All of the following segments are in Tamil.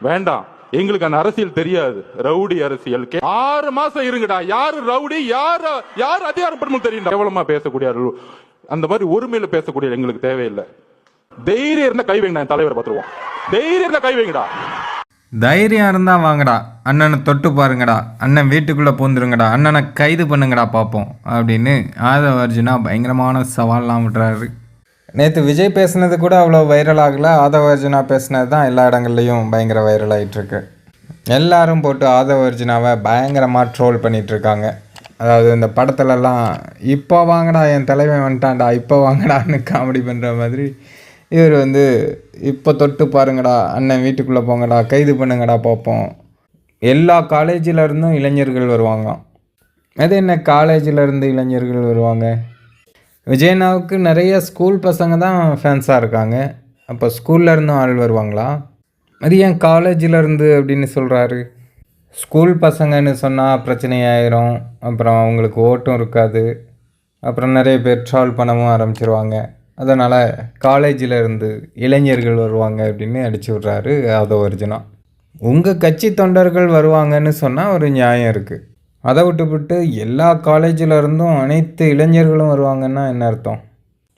வேண்டாம். எங்களுக்கு அந்த அரசியல் தெரியாது. ரவுடி அரசியல். ஆறு மாசம் இருங்கடா. யாரு ரவுடி? யாரு யாரு அதிகாரப்படும் தெரியும் கேவலமா பேசக்கூடிய அந்த மாதிரி ஒருமையில பேசக்கூடிய எங்களுக்கு தேவையில்லை. தைரியம் இருந்தா கை வைங்கடா தலைவர் தலைவரை பார்த்துருவோம் தைரியம் இருந்தா கை வைங்கடா. தைரியம் இருந்தால் வாங்கடா. அண்ணனை தொட்டு பாருங்கடா. அண்ணன் வீட்டுக்குள்ளே பூந்துருங்கடா. அண்ணனை கைது பண்ணுங்கடா பார்ப்போம் அப்படின்னு ஆதவ அர்ஜுனா பயங்கரமான சவால்லாம் விடுறாரு நேற்று விஜய் பேசுனது கூட அவ்வளோ வைரல் ஆகலை. ஆதவ அர்ஜுனா பேசுனது தான் எல்லா இடங்கள்லையும் பயங்கர வைரல் ஆகிட்டுருக்கு எல்லாரும் போட்டு ஆதவ அர்ஜுனாவை பயங்கரமாக ட்ரோல் பண்ணிகிட்ருக்காங்க அதாவது இந்த படத்துலலாம் இப்போ வாங்கடா என் தலைவன் வந்துட்டான்டா இப்போ வாங்கடான்னு காமெடி பண்ணுற மாதிரி. இவர் வந்து இப்போ தொட்டு பாருங்கடா அண்ணன் வீட்டுக்குள்ளே போங்கடா கைது பண்ணுங்கடா பார்ப்போம். எல்லா காலேஜில் இருந்தும் இளைஞர்கள் வருவாங்க அது என்ன காலேஜில் இருந்து இளைஞர்கள் வருவாங்க? விஜயனாவுக்கு நிறைய ஸ்கூல் பசங்க தான் ஃபேன்ஸாக இருக்காங்க. அப்போ ஸ்கூலில் இருந்தும் ஆள் வருவாங்களா? அது ஏன் காலேஜில் இருந்து அப்படின்னு சொல்கிறாரு ஸ்கூல் பசங்கன்னு சொன்னால் பிரச்சனையாயிரும். அப்புறம் அவங்களுக்கு ஓட்டும் இருக்காது. அப்புறம் நிறைய பேர் ட்ராவல் பண்ணவும் ஆரம்பிச்சிருவாங்க. அதனால் காலேஜில் இருந்து இளைஞர்கள் வருவாங்க அப்படின்னு அடிச்சு விட்றாரு அதோ ஒரிஜினா உங்கள் கட்சி தொண்டர்கள் வருவாங்கன்னு சொன்னால் ஒரு நியாயம் இருக்குது அதை விட்டுவிட்டு எல்லா காலேஜில் இருந்தும் அனைத்து இளைஞர்களும் வருவாங்கன்னா என்ன அர்த்தம்?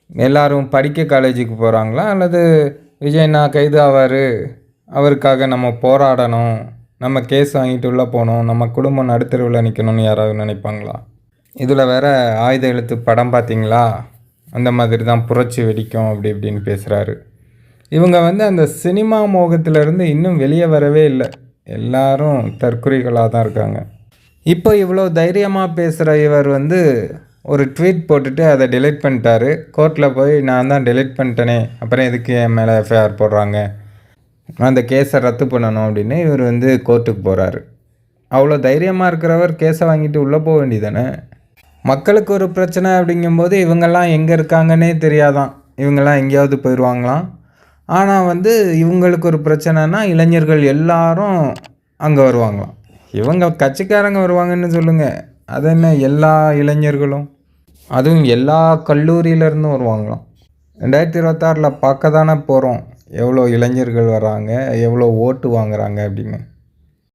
எல்லாரும் படிக்க காலேஜுக்கு போகிறாங்களா அல்லது விஜய்னா கைது ஆவார் அவருக்காக நம்ம போராடணும் நம்ம கேஸ் வாங்கிட்டு உள்ளே போகணும் நம்ம குடும்பம் நடுத்தருவில் நிற்கணும்னு யாராவது நினைப்பாங்களா? இதில் வேற ஆயுத எழுத்து படம் பார்த்தீங்களா அந்த மாதிரி தான் புரட்சி வெடிக்கும் அப்படி இப்படின்னு பேசுகிறாரு இவங்க வந்து அந்த சினிமா மோகத்திலிருந்து இன்னும் வெளியே வரவே இல்லை. எல்லாரும் தற்குறிகளாக தான் இருக்காங்க. இப்போ இவ்வளோ தைரியமாக பேசுகிற இவர் வந்து ஒரு ட்வீட் போட்டுட்டு அதை டெலீட் பண்ணிட்டாரு. கோர்ட்டில் போய் நான் தான் டெலீட் பண்ணிட்டேனே அப்புறம் எதுக்கு என் மேலே எஃப்ஐஆர் போடுறாங்க? அந்த கேஸை ரத்து பண்ணணும் அப்படின்னு இவர் வந்து கோர்ட்டுக்கு போகிறாரு அவ்வளோ தைரியமாக இருக்கிறவர் கேஸை வாங்கிட்டு உள்ளே போக வேண்டியதானே மக்களுக்கு ஒரு பிரச்சனை அப்படிங்கும்போது இவங்கெல்லாம் எங்கே இருக்காங்கன்னே தெரியாதான். இவங்கெல்லாம் எங்கேயாவது போயிடுவாங்களாம். ஆனால் வந்து இவங்களுக்கு ஒரு பிரச்சனைனா இளைஞர்கள் எல்லாரும் அங்கே வருவாங்களாம். இவங்க கட்சிக்காரங்க வருவாங்கன்னு சொல்லுங்கள் அது என்ன எல்லா இளைஞர்களும்? அதுவும் எல்லா கல்லூரியிலேருந்தும் வருவாங்களாம். ரெண்டாயிரத்தி இருபத்தாறில் பார்க்க தானே போகிறோம் எவ்வளோ இளைஞர்கள் வராங்க எவ்வளோ ஓட்டு வாங்குறாங்க அப்படின்னு.